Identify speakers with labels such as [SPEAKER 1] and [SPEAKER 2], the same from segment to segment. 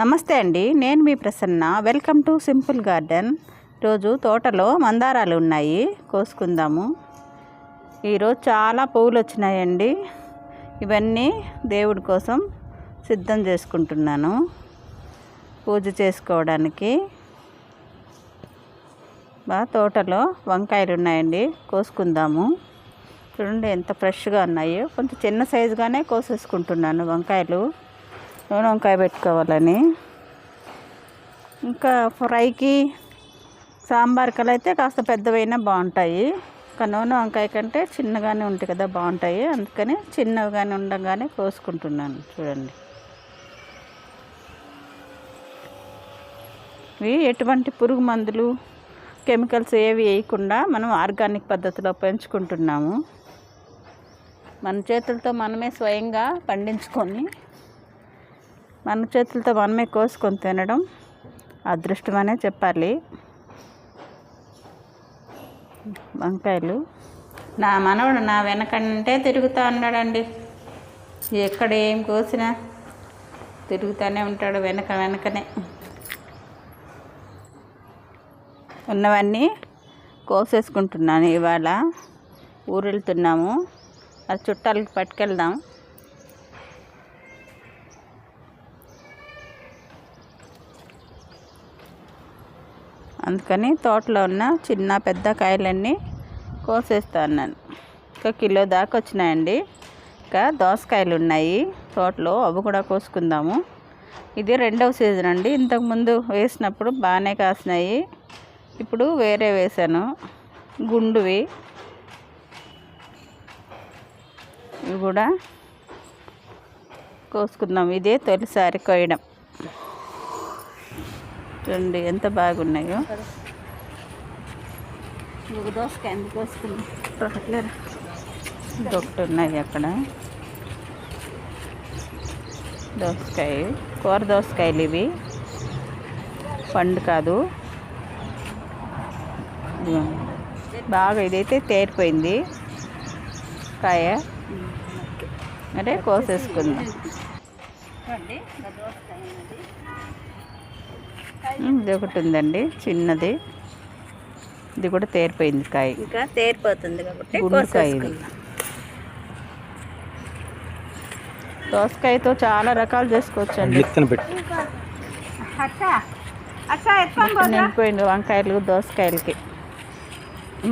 [SPEAKER 1] నమస్తే అండి నేను మీ Prasanna. Welcome to simple garden. రోజు తోటలో మందారాలు ఉన్నాయి కోసుకుందాము. ఈరోజు చాలా పువ్వులు వచ్చినాయండి. ఇవన్నీ దేవుడి కోసం సిద్ధం చేసుకుంటున్నాను. పూజ చేసుకోవడానికి. బా తోటలో వంకాయలు ఉన్నాయండి కోసుకుందాము. చూడండి ఎంత ఫ్రెష్గా ఉన్నాయో. కొంచెం చిన్న సైజుగానే కోసేసుకుంటున్నాను వంకాయలు. నూనె వంకాయ పెట్టుకోవాలని. ఇంకా ఫ్రైకి సాంబార్కలు అయితే కాస్త పెద్దవైనా బాగుంటాయి. ఇంకా నూనె వంకాయ కంటే చిన్నగానే ఉంటాయి కదా బాగుంటాయి. అందుకని చిన్నగానే ఉండగానే కోసుకుంటున్నాను. చూడండి. ఇవి ఎటువంటి పురుగు మందులు కెమికల్స్ ఏవి వేయకుండా మనం ఆర్గానిక్ పద్ధతిలో పెంచుకుంటున్నాము. మన చేతులతో మనమే స్వయంగా పండించుకొని మన చేతులతో మనమే కోసుకొని తినడం అదృష్టమనే చెప్పాలి. వంకాయలు. నా మనవడు నా వెనకంటే తిరుగుతూ ఉన్నాడండి. ఎక్కడ ఏం కోసినా తిరుగుతూనే ఉంటాడు వెనక వెనకనే. ఉన్నవన్నీ కోసేసుకుంటున్నాను ఇవాళ. ఊరు వెళ్తున్నాము అది చుట్టాలకి పట్టుకెళ్దాం. అందుకని తోటలో ఉన్న చిన్న పెద్ద కాయలన్నీ కోసేస్తాను నేను ఇంకా కిలో దాకా వచ్చినాయండి. ఇంకా దోసకాయలు ఉన్నాయి. తోటలో అవి కూడా కోసుకుందాము. ఇది రెండవ సీజన్ అండి. ఇంతకుముందు వేసినప్పుడు బాగానే కాసినాయి. ఇప్పుడు వేరే వేసాను గుండువి. ఇవి కూడా కోసుకుందాం. ఇదే తొలిసారి కోయడం చూడండి ఎంత బాగున్నాయో. దోసకాయ ఎందుకు కోసుకున్నాం ఒకటి ఉన్నాయి అక్కడ. దోసకాయ కూర దోసకాయలు ఇవి. పండు కాదు. బాగా ఇదైతే తేరిపోయింది. కాయ. అరే కోసేసుకుందాం ఉమ్, ఇది ఒకటి ఉందండి చిన్నది. ఇది కూడా తేరిపోయింది కాయ.
[SPEAKER 2] ఇంకా తేరిపోతుంది కాబట్టి
[SPEAKER 1] గుండుకాయ ఇది.
[SPEAKER 2] కోసేసుకుందాం.
[SPEAKER 1] దోసకాయతో చాలా రకాలు చేసుకోవచ్చు అండి. నిండిపోయింది వంకాయలు దోసకాయలకి.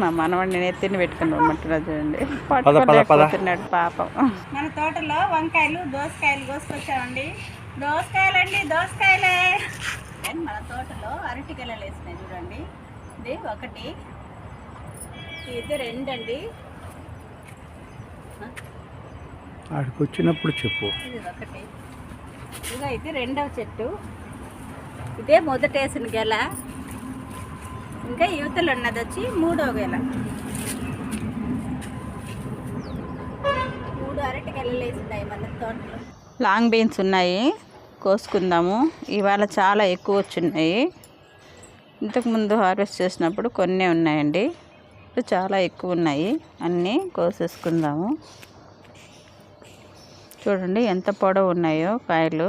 [SPEAKER 1] మా మనవాడిని నేను ఎత్తిని పెట్టుకుని రమ్మంటున్నా చూడండి పట్టుకోలేకపోతున్నాడు పాపం.
[SPEAKER 2] మన తోటలో వంకాయలు దోసకాయలు కోసుకొచ్చామండి. దోసకాయలండి దోసకాయలే. అండ్ మన తోటలో అరటి గెలలు వేసినాయి చూడండి. ఇది ఒకటి. ఇది రెండండి.
[SPEAKER 3] ఆడికి వచ్చినప్పుడు చెప్పు.
[SPEAKER 2] ఇది ఒకటి. ఇదిగో ఇది రెండవ చెట్టు. ఇదే మొదట వేసిన గెల. ఇంకా యువతలు ఉన్నది వచ్చి మూడో గెల. మూడు అరటి గెలలు వేసినాయి మన తోటలో.
[SPEAKER 1] లాంగ్ బీన్స్ ఉన్నాయి. కోసుకుందాము. ఇవాళ చాలా ఎక్కువ వచ్చున్నాయి ఇంతకుముందు హార్వెస్ట్ చేసినప్పుడు కొన్ని ఉన్నాయండి. ఇప్పుడు చాలా ఎక్కువ ఉన్నాయి. అన్నీ కోసేసుకుందాము. చూడండి ఎంత పొడవు ఉన్నాయో కాయలు.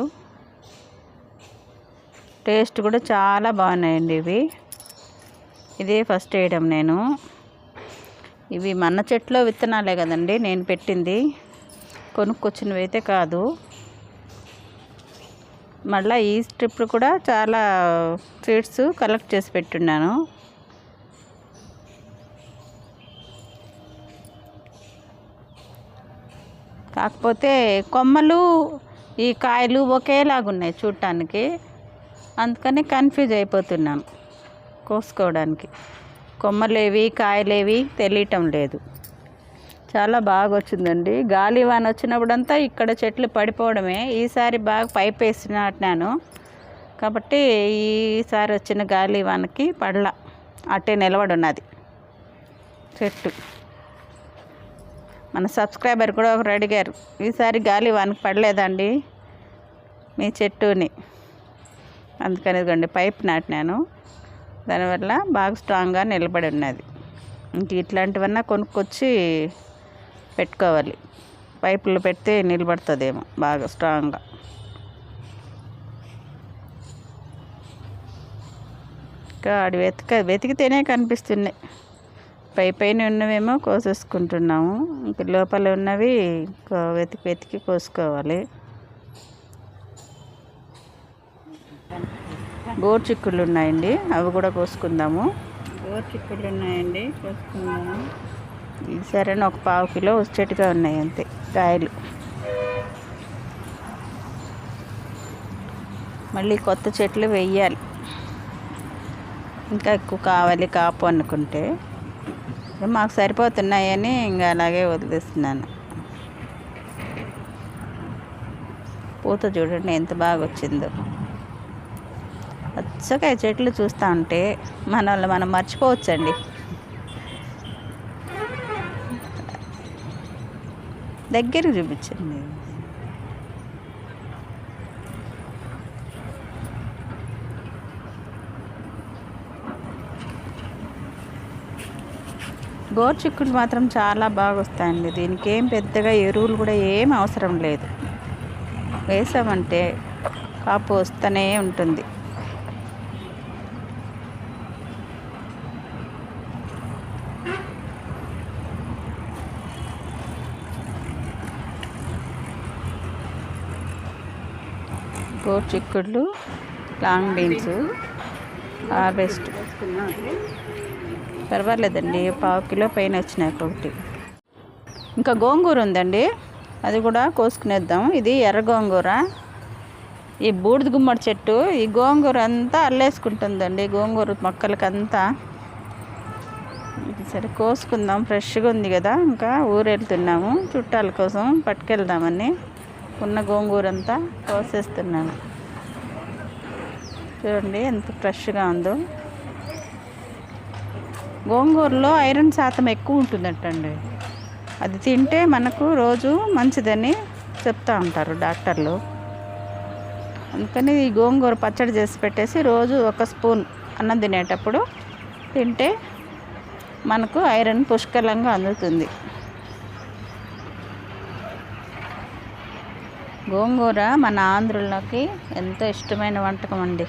[SPEAKER 1] టేస్ట్ కూడా చాలా బాగున్నాయండి ఇవి. ఇదే ఫస్ట్ వేయడం నేను. ఇవి మన చెట్లో విత్తనాలే కదండి నేను పెట్టింది. కొనుక్కొచ్చినవి అయితే కాదు. మళ్ళీ ఈ స్ట్రిప్ కూడా చాలా సీడ్స్ కలెక్ట్ చేసి పెట్టున్నాను. కాకపోతే కొమ్మలు ఈ కాయలు ఒకేలాగా ఉన్నాయి చూడటానికి. అందుకని కన్ఫ్యూజ్ అయిపోతున్నాను కోసుకోవడానికి. కొమ్మలేవి కాయలేవి తెలియటం లేదు. చాలా బాగా వచ్చిందండి గాలి వాన వచ్చినప్పుడంతా ఇక్కడ చెట్లు పడిపోవడమే. ఈసారి బాగా పైప్ వేసి నాటినాను. కాబట్టి ఈసారి వచ్చిన గాలి వానకి పడల. అట్టే నిలబడి ఉన్నది చెట్టు. మన సబ్స్క్రైబర్ కూడా ఒకరు అడిగారు ఈసారి గాలి వానకి పడలేదండి మీ చెట్టుని. అందుకని ఇదిగోండి పైప్ నాటినాను. దానివల్ల బాగా స్ట్రాంగ్గా నిలబడి ఉన్నది. ఇంక ఇట్లాంటివన్నా కొనుక్కొచ్చి పెట్టుకోవాలి. పైపులు పెడితే నిలబడుతుందేమో బాగా స్ట్రాంగ్గా. ఇంకా ఆడి వెతక వెతికితేనే కనిపిస్తున్నాయి పై పైన ఉన్నవేమో కోసేసుకుంటున్నాము. ఇంక లోపల ఉన్నవి కో- వెతికి వెతికి కోసుకోవాలి. గోరు చిక్కుళ్ళు ఉన్నాయండి. అవి కూడా కోసుకుందాము.
[SPEAKER 2] గోరు చిక్కుళ్ళు ఉన్నాయండి. కోసుకుందాము.
[SPEAKER 1] సరే ఒక పావు కిలో ఉచ్చటిగా ఉన్నాయి అంతే కాయలు. మళ్ళీ కొత్త చెట్లు వెయ్యాలి ఇంకా ఎక్కువ కావాలి కాపు అనుకుంటే. మాకు సరిపోతున్నాయని ఇంకా అలాగే వదిలేస్తున్నాను. పూత చూడండి ఎంత బాగా వచ్చిందో. పచ్చకాయ చెట్లు చూస్తూ ఉంటే మన వాళ్ళు మనం మర్చిపోవచ్చండి. దగ్గర చూపించండి. గోరుచిక్కులు మాత్రం చాలా బాగా వస్తాయండి. దీనికి ఏం పెద్దగా ఎరువులు కూడా ఏం అవసరం లేదు. వేసామంటే కాపు వస్తూనే ఉంటుంది. గోరు చిక్కుళ్ళు లాంగ్ బీన్స్. Harvest
[SPEAKER 2] best.
[SPEAKER 1] పర్వాలేదండి పావు కిలో పైన వచ్చినాయి ఒకటి ఇంకా గోంగూర ఉందండి. అది కూడా కోసుకునేద్దాం. ఇది ఎర్ర గోంగూర. ఈ బూడిద గుమ్మడి చెట్టు ఈ గోంగూర అంతా అల్లేసుకుంటుందండి గోంగూర మొక్కలకంతా. ఇది సరే కోసుకుందాం. ఫ్రెష్గా ఉంది కదా. ఇంకా ఊరు వెళ్తున్నాము చుట్టాల కోసం పట్టుకెళ్దామని. ఉన్న గోంగూర అంతా కోసేస్తున్నాను. చూడండి ఎంత ఫ్రెష్గా ఉందో. గోంగూరలో ఐరన్ శాతం ఎక్కువ ఉంటుందటండి. అది తింటే మనకు రోజు మంచిదని చెప్తా ఉంటారు డాక్టర్లు. అందుకని ఈ గోంగూర పచ్చడి చేసి పెట్టేసి రోజు ఒక స్పూన్ అన్నం తినేటప్పుడు తింటే మనకు ఐరన్ పుష్కలంగా అందుతుంది. గోంగూర మన ఆంధ్రులకి ఎంతో ఇష్టమైన వంటకం అండి.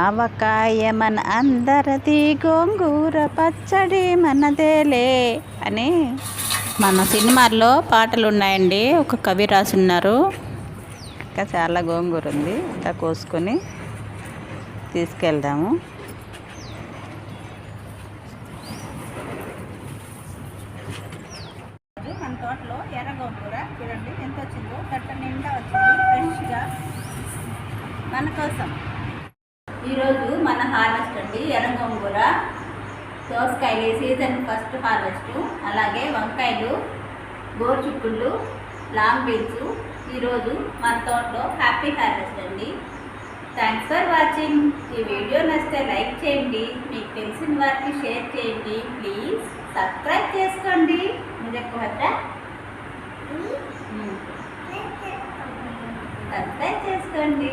[SPEAKER 1] ఆవకాయ మన అందరిది గోంగూర పచ్చడి మనదేలే అని మన సినిమాల్లో పాటలు ఉన్నాయండి ఒక కవి రాసున్నారు. ఇంకా చాలా గోంగూర ఉంది. అంతా కోసుకొని తీసుకెళ్దాము
[SPEAKER 2] ఇది మన తోటలో ఎర్ర గోంగూర చూడండి ఎంత వచ్చిందో కట్ట నిండా వచ్చింది ఫ్రెష్గా మన కోసం. ఈరోజు మన హార్వెస్ట్ అండి ఎర్ర గోంగూర దోసకాయలు ఈ సీజన్ ఫస్ట్ హార్వెస్ట్. అలాగే వంకాయలు గోరుచిక్కుళ్ళు లాంగ్ బీన్స్. ఈరోజు మన తోటలో హ్యాపీ హార్వెస్ట్ అండి. థ్యాంక్స్ ఫర్ వాచింగ్ ఈ వీడియో నచ్చితే లైక్ చేయండి. మీకు తెలిసిన వారికి షేర్ చేయండి. ప్లీజ్ సబ్స్క్రైబ్ చేసుకోండి. చెప్పవద్దా సబ్స్క్రైబ్ చేసుకోండి.